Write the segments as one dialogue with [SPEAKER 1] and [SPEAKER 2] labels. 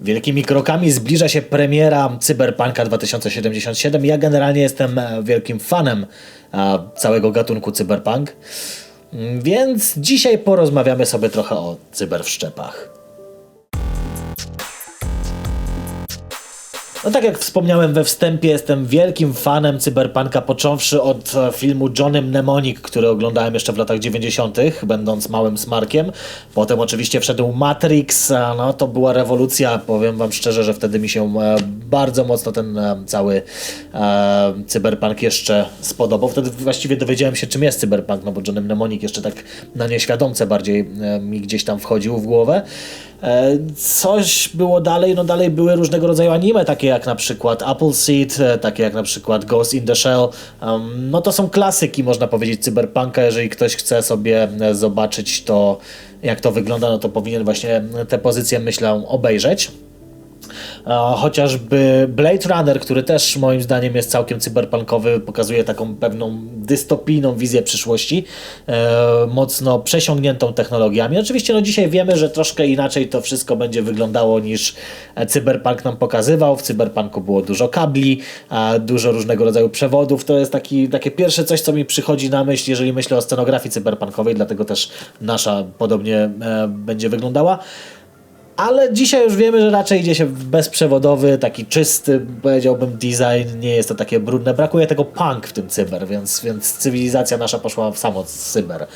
[SPEAKER 1] Wielkimi krokami zbliża się premiera Cyberpunka 2077. Ja generalnie jestem e, wielkim fanem e, całego gatunku cyberpunk, Mm, więc dzisiaj porozmawiamy sobie trochę o cyberwszczepach. No tak jak wspomniałem we wstępie, jestem wielkim fanem cyberpunka, począwszy od e, filmu Johnny Mnemonic, który oglądałem jeszcze w latach 90., będąc małym smarkiem. Potem oczywiście wszedł Matrix, no to była rewolucja, powiem wam szczerze, że wtedy mi się e, bardzo mocno ten e, cały cyberpunk jeszcze spodobał. Wtedy właściwie dowiedziałem się, czym jest cyberpunk, no bo Johnny Mnemonic jeszcze tak na nieświadomce bardziej mi gdzieś tam wchodził w głowę. E, Coś było dalej, no dalej były różnego rodzaju anime, takie jak na przykład Appleseed, e, takie jak na przykład Ghost in the Shell. No to są klasyki, można powiedzieć, cyberpunka. Jeżeli ktoś chce sobie e, zobaczyć to, jak to wygląda, no to powinien właśnie te pozycje, myślę, obejrzeć. Chociażby Blade Runner, który też moim zdaniem jest całkiem cyberpunkowy, pokazuje taką pewną dystopijną wizję przyszłości, e, mocno przesiągniętą technologiami. Oczywiście no dzisiaj wiemy, że troszkę inaczej to wszystko będzie wyglądało niż cyberpunk nam pokazywał. W cyberpunku było dużo kabli, dużo różnego rodzaju przewodów. To jest taki, takie pierwsze coś, co mi przychodzi na myśl, jeżeli myślę o scenografii cyberpunkowej, dlatego też nasza podobnie e, będzie wyglądała. Ale dzisiaj już wiemy, że raczej idzie się w bezprzewodowy, taki czysty, powiedziałbym, design. Nie jest to takie brudne. Brakuje tego punk w tym cyber, więc, więc cywilizacja nasza poszła w samo cyber.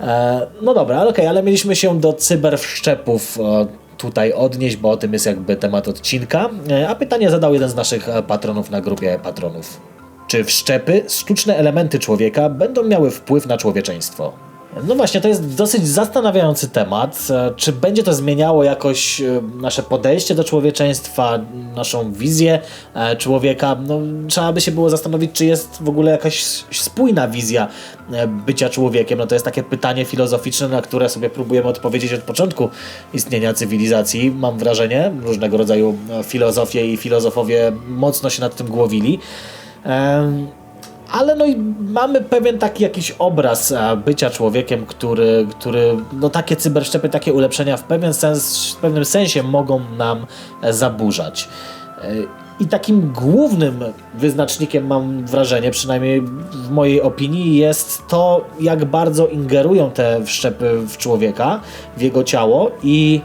[SPEAKER 1] E, no dobra, ale okej, ale mieliśmy się do cyberwszczepów e, tutaj odnieść, bo o tym jest jakby temat odcinka. E, a pytanie zadał jeden z naszych e, patronów na grupie patronów. Czy wszczepy, sztuczne elementy człowieka będą miały wpływ na człowieczeństwo? No właśnie, to jest dosyć zastanawiający temat. E, Czy będzie to zmieniało jakoś e, nasze podejście do człowieczeństwa, naszą wizję e, człowieka? No, trzeba by się było zastanowić, czy jest w ogóle jakaś spójna wizja bycia człowiekiem. No to jest takie pytanie filozoficzne, na które sobie próbujemy odpowiedzieć od początku istnienia cywilizacji. Mam wrażenie, różnego rodzaju filozofie i filozofowie mocno się nad tym głowili. Em, ale no i mamy pewien taki jakiś obraz e, bycia człowiekiem, który, który no takie cyberszczepy, takie ulepszenia w pewien sens, w pewnym sensie mogą nam e, zaburzać. E, I takim głównym wyznacznikiem, mam wrażenie, przynajmniej w mojej opinii, jest to, jak bardzo ingerują te wszczepy w człowieka, w jego ciało i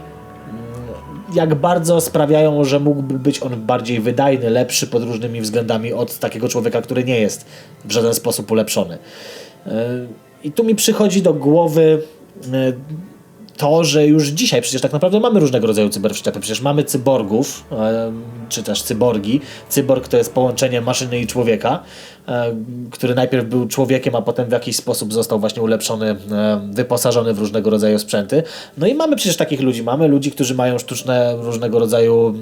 [SPEAKER 1] jak bardzo sprawiają, że mógłby być on bardziej wydajny, lepszy pod różnymi względami od takiego człowieka, który nie jest w żaden sposób ulepszony. Yy, I tu mi przychodzi do głowy yy, to, że już dzisiaj przecież tak naprawdę mamy różnego rodzaju cyberwszczepy. Przecież mamy cyborgów, czy też cyborgi. Cyborg to jest połączenie maszyny i człowieka, który najpierw był człowiekiem, a potem w jakiś sposób został właśnie ulepszony, wyposażony w różnego rodzaju sprzęty. No i mamy przecież takich ludzi. Mamy ludzi, którzy mają sztuczne różnego rodzaju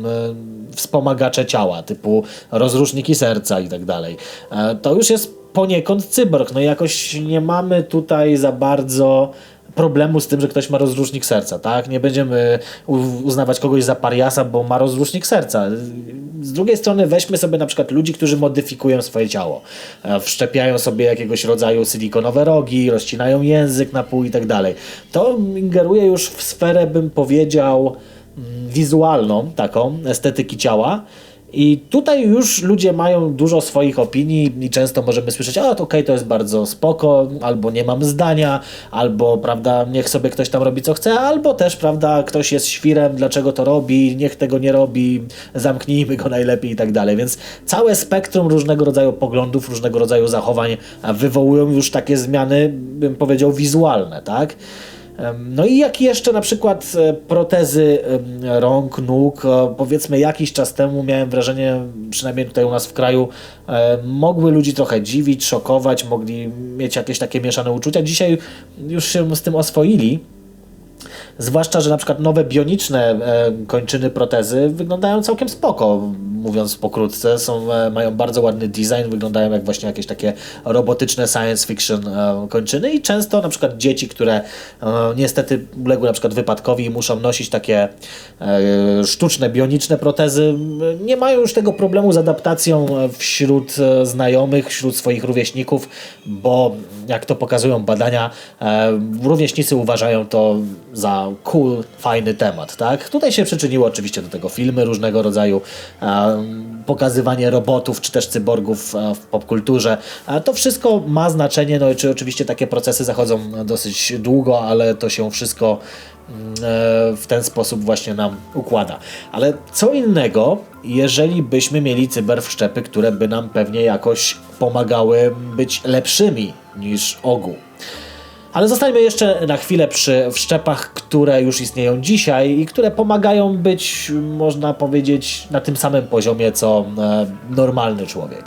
[SPEAKER 1] wspomagacze ciała, typu rozruszniki serca i tak dalej. Yy, To już jest poniekąd cyborg. No i jakoś nie mamy tutaj za bardzo problemu z tym, że ktoś ma rozrusznik serca, tak? Nie będziemy uznawać kogoś za pariasa, bo ma rozrusznik serca. Z drugiej strony weźmy sobie na przykład ludzi, którzy modyfikują swoje ciało. E, Wszczepiają sobie jakiegoś rodzaju silikonowe rogi, rozcinają język na pół i tak dalej. To ingeruje już w sferę, bym powiedział, mm, wizualną, taką, estetyki ciała. I tutaj już ludzie mają dużo swoich opinii i często możemy słyszeć, a okej, to jest bardzo spoko, albo nie mam zdania, albo prawda, niech sobie ktoś tam robi co chce, albo też prawda, ktoś jest świrem, dlaczego to robi, niech tego nie robi, zamknijmy go najlepiej i tak dalej. Więc całe spektrum różnego rodzaju poglądów, różnego rodzaju zachowań wywołują już takie zmiany, bym powiedział, wizualne, tak? No i jak jeszcze na przykład e, protezy rąk, nóg, powiedzmy jakiś czas temu miałem wrażenie, przynajmniej tutaj u nas w kraju, e, mogły ludzi trochę dziwić, szokować, mogli mieć jakieś takie mieszane uczucia. Dzisiaj już się z tym oswoili. Zwłaszcza, że na przykład nowe bioniczne e, kończyny protezy wyglądają całkiem spoko. Mówiąc pokrótce. Są, e, mają bardzo ładny design, wyglądają jak właśnie jakieś takie robotyczne science fiction e, kończyny i często na przykład dzieci, które e, niestety uległy na przykład wypadkowi i muszą nosić takie sztuczne, bioniczne protezy, nie mają już tego problemu z adaptacją wśród znajomych, wśród swoich rówieśników, bo jak to pokazują badania, rówieśnicy uważają to za cool, fajny temat. Tak? Tutaj się przyczyniło oczywiście do tego filmy różnego rodzaju, pokazywanie robotów czy też cyborgów w popkulturze. To wszystko ma znaczenie, no i czy oczywiście takie procesy zachodzą dosyć długo, ale to się wszystko mm, e, w ten sposób właśnie nam układa. Ale co innego, jeżeli byśmy mieli cyberwszczepy, które by nam pewnie jakoś pomagały być lepszymi niż ogół. Ale zostańmy jeszcze na chwilę przy wszczepach, które już istnieją dzisiaj i które pomagają być, można powiedzieć, na tym samym poziomie co e, normalny człowiek.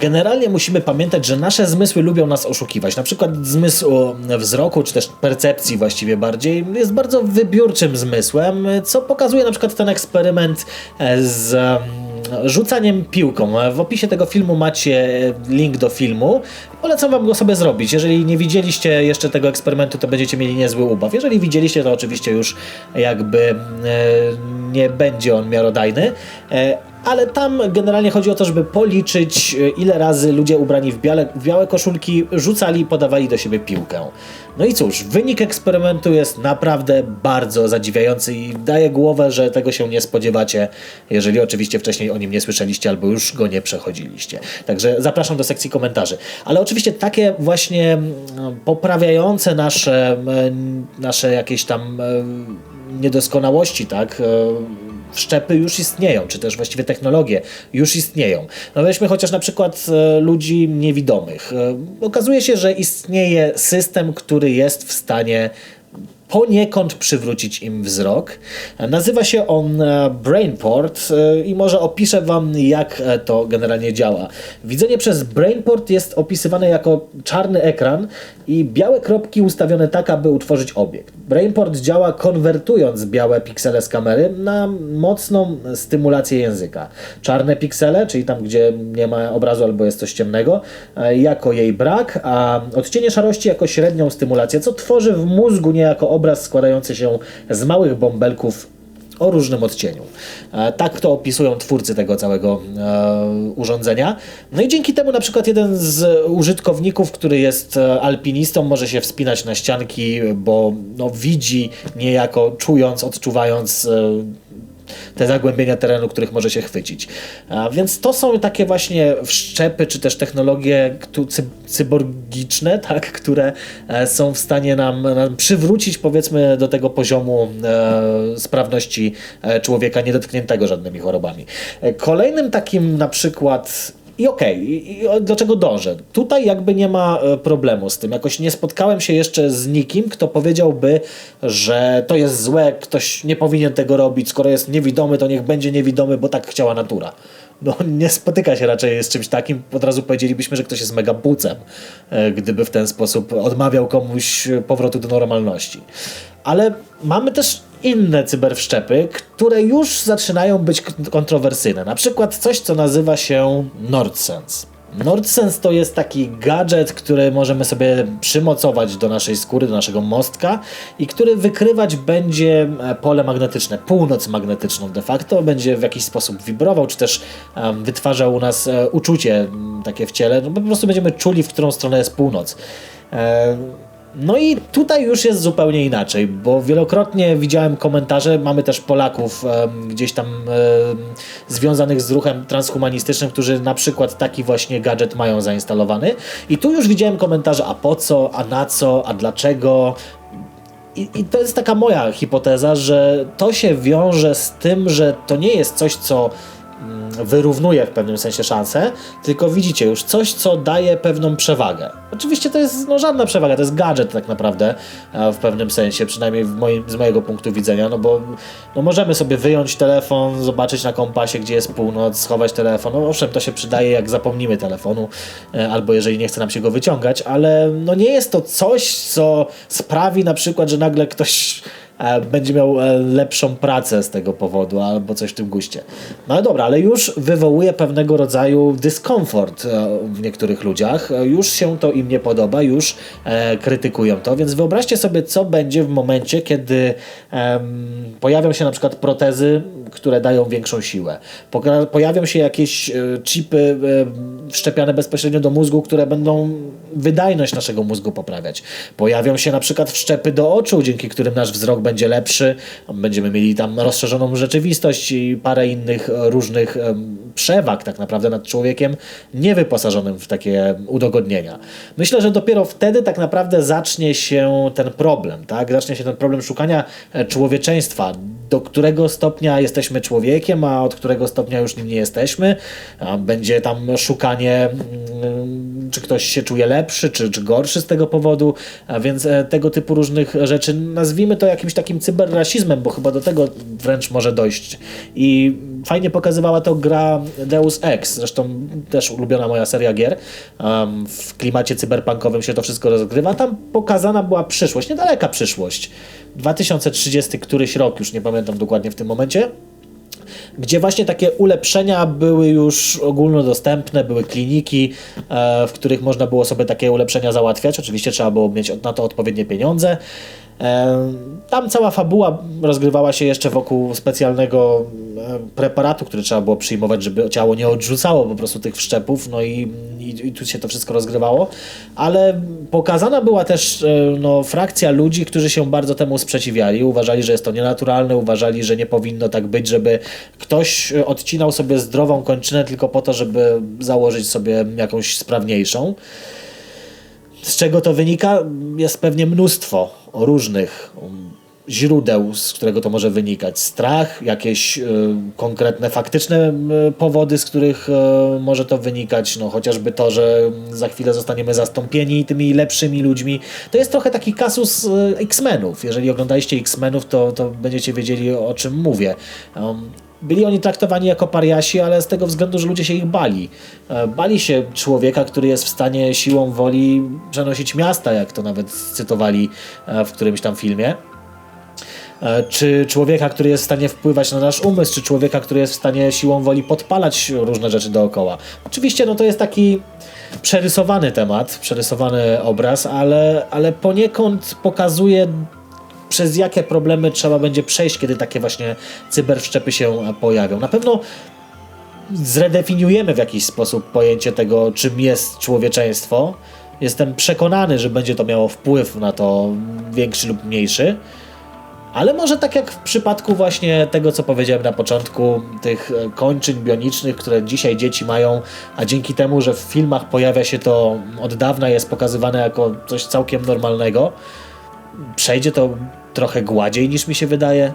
[SPEAKER 1] Generalnie musimy pamiętać, że nasze zmysły lubią nas oszukiwać. Na przykład zmysł wzroku, czy też percepcji właściwie bardziej, jest bardzo wybiórczym zmysłem, co pokazuje na przykład ten eksperyment e, z rzucaniem piłką. W opisie tego filmu macie link do filmu. Polecam wam go sobie zrobić. Jeżeli nie widzieliście jeszcze tego eksperymentu, to będziecie mieli niezły ubaw. Jeżeli widzieliście, to oczywiście już jakby e, nie będzie on miarodajny. E, ale tam generalnie chodzi o to, żeby policzyć, e, ile razy ludzie ubrani w białe, w białe koszulki rzucali podawali do siebie piłkę. No i cóż, wynik eksperymentu jest naprawdę bardzo zadziwiający i daje głowę, że tego się nie spodziewacie, jeżeli oczywiście wcześniej o nim nie słyszeliście albo już go nie przechodziliście. Także zapraszam do sekcji komentarzy. Ale oczywiście takie właśnie mm, poprawiające nasze, mm, nasze jakieś tam mm, niedoskonałości, tak? Wszczepy już istnieją, czy też właściwie technologie już istnieją. No weźmy chociaż na przykład e, ludzi niewidomych. E, okazuje się, że istnieje system, który jest w stanie poniekąd przywrócić im wzrok. Nazywa się on e, Brainport i może opiszę Wam, jak to generalnie działa. Widzenie przez Brainport jest opisywane jako czarny ekran i białe kropki ustawione tak, aby utworzyć obiekt. Brainport działa konwertując białe piksele z kamery na mocną stymulację języka. Czarne piksele, czyli tam, gdzie nie ma obrazu albo jest coś ciemnego, jako jej brak, a odcienie szarości jako średnią stymulację, co tworzy w mózgu niejako obraz składający się z małych bąbelków o różnym odcieniu. E, tak to opisują twórcy tego całego e, urządzenia. No i dzięki temu na przykład jeden z użytkowników, który jest e, alpinistą, może się wspinać na ścianki, bo no, widzi niejako, czując, odczuwając te zagłębienia terenu, których może się chwycić. A więc to są takie właśnie wszczepy, czy też technologie cyborgiczne, tak, które e, są w stanie nam, nam przywrócić powiedzmy do tego poziomu e, sprawności e, człowieka niedotkniętego żadnymi chorobami. E, kolejnym takim na przykład i okej, okay, do czego dążę? Tutaj jakby nie ma e, problemu z tym. Jakoś nie spotkałem się jeszcze z nikim, kto powiedziałby, że to jest złe, ktoś nie powinien tego robić, skoro jest niewidomy, to niech będzie niewidomy, bo tak chciała natura. No nie spotyka się raczej z czymś takim. Od razu powiedzielibyśmy, że ktoś jest mega bucem, e, gdyby w ten sposób odmawiał komuś powrotu do normalności. Ale mamy też inne cyberwszczepy, które już zaczynają być kontrowersyjne. Na przykład coś, co nazywa się NordSense. NordSense to jest taki gadżet, który możemy sobie przymocować do naszej skóry, do naszego mostka i który wykrywać będzie e, pole magnetyczne, północ magnetyczną de facto, będzie w jakiś sposób wibrował, czy też um, wytwarzał u nas e, uczucie takie w ciele, no po prostu będziemy czuli, w którą stronę jest północ. E, no i tutaj już jest zupełnie inaczej, bo wielokrotnie widziałem komentarze, mamy też Polaków gdzieś tam związanych z ruchem transhumanistycznym, którzy na przykład taki właśnie gadżet mają zainstalowany. I tu już widziałem komentarze, a po co, a na co, a dlaczego. I, I to jest taka moja hipoteza, że to się wiąże z tym, że to nie jest coś, co wyrównuje w pewnym sensie szanse, tylko widzicie już coś, co daje pewną przewagę. Oczywiście to jest no, żadna przewaga, to jest gadżet tak naprawdę w pewnym sensie, przynajmniej moim, z mojego punktu widzenia, no bo no, możemy sobie wyjąć telefon, zobaczyć na kompasie, gdzie jest północ, schować telefon. No owszem, to się przydaje, jak zapomnimy telefonu, e, albo jeżeli nie chce nam się go wyciągać, ale no nie jest to coś, co sprawi na przykład, że nagle ktoś będzie miał e, lepszą pracę z tego powodu albo coś w tym guście. No ale dobra, ale już wywołuje pewnego rodzaju dyskomfort e, w niektórych ludziach. E, Już się to im nie podoba, już e, krytykują to, więc wyobraźcie sobie, co będzie w momencie, kiedy pojawią się na przykład protezy, które dają większą siłę. Pojawią się jakieś e, chipy e, wszczepiane bezpośrednio do mózgu, które będą wydajność naszego mózgu poprawiać. Pojawią się na przykład wszczepy do oczu, dzięki którym nasz wzrok będzie lepszy, będziemy mieli tam rozszerzoną rzeczywistość i parę innych e, różnych przewag tak naprawdę nad człowiekiem niewyposażonym w takie udogodnienia. Myślę, że dopiero wtedy tak naprawdę zacznie się ten problem, tak? Zacznie się ten problem szukania e, człowieczeństwa, do którego stopnia jesteśmy człowiekiem, a od którego stopnia już nim nie jesteśmy. Będzie tam szukanie, mm, czy ktoś się czuje lepszy, czy, czy gorszy z tego powodu, więc e, tego typu różnych rzeczy. Nazwijmy to jakimś takim cyberrasizmem, bo chyba do tego wręcz może dojść. I fajnie pokazywała to gra Deus Ex, zresztą też ulubiona moja seria gier. Um, w klimacie cyberpunkowym się to wszystko rozgrywa. Tam pokazana była przyszłość, niedaleka przyszłość. 2030 któryś rok, już nie pamiętam dokładnie w tym momencie gdzie właśnie takie ulepszenia były już ogólnodostępne, były kliniki, e, w których można było sobie takie ulepszenia załatwiać. Oczywiście trzeba było mieć na to odpowiednie pieniądze. Tam cała fabuła rozgrywała się jeszcze wokół specjalnego preparatu, który trzeba było przyjmować, żeby ciało nie odrzucało po prostu tych wszczepów, no i, i, i tu się to wszystko rozgrywało. Ale pokazana była też e, no, frakcja ludzi, którzy się bardzo temu sprzeciwiali, uważali, że jest to nienaturalne, uważali, że nie powinno tak być, żeby ktoś odcinał sobie zdrową kończynę tylko po to, żeby założyć sobie jakąś sprawniejszą. Z czego to wynika? Jest pewnie mnóstwo różnych um, źródeł, z którego to może wynikać. Strach, jakieś y, konkretne, faktyczne y, powody, z których y, może to wynikać, no chociażby to, że za chwilę zostaniemy zastąpieni tymi lepszymi ludźmi. To jest trochę taki kasus y, X-Menów. Jeżeli oglądaliście X-Menów, to, to będziecie wiedzieli o czym mówię. Um, byli oni traktowani jako pariasi, ale z tego względu, że ludzie się ich bali. E, Bali się człowieka, który jest w stanie siłą woli przenosić miasta, jak to nawet cytowali e, w którymś tam filmie. E, Czy człowieka, który jest w stanie wpływać na nasz umysł, czy człowieka, który jest w stanie siłą woli podpalać różne rzeczy dookoła. Oczywiście no to jest taki przerysowany temat, przerysowany obraz, ale, ale poniekąd pokazuje przez jakie problemy trzeba będzie przejść, kiedy takie właśnie cyberwszczepy się pojawią. Na pewno zredefiniujemy w jakiś sposób pojęcie tego, czym jest człowieczeństwo. Jestem przekonany, że będzie to miało wpływ na to większy lub mniejszy. Ale może tak jak w przypadku właśnie tego, co powiedziałem na początku, tych e, kończyn bionicznych, które dzisiaj dzieci mają, a dzięki temu, że w filmach pojawia się to od dawna, jest pokazywane jako coś całkiem normalnego, przejdzie to trochę gładziej niż mi się wydaje.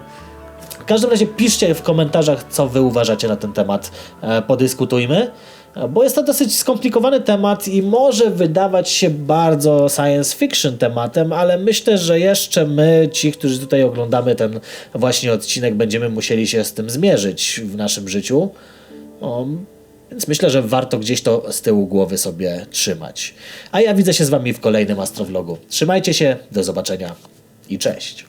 [SPEAKER 1] W każdym razie piszcie w komentarzach, co wy uważacie na ten temat. E, Podyskutujmy, bo jest to dosyć skomplikowany temat i może wydawać się bardzo science fiction tematem, ale myślę, że jeszcze my, ci, którzy tutaj oglądamy ten właśnie odcinek, będziemy musieli się z tym zmierzyć w naszym życiu. O, więc myślę, że warto gdzieś to z tyłu głowy sobie trzymać. A ja widzę się z wami w kolejnym Astrowlogu. Trzymajcie się, do zobaczenia i cześć.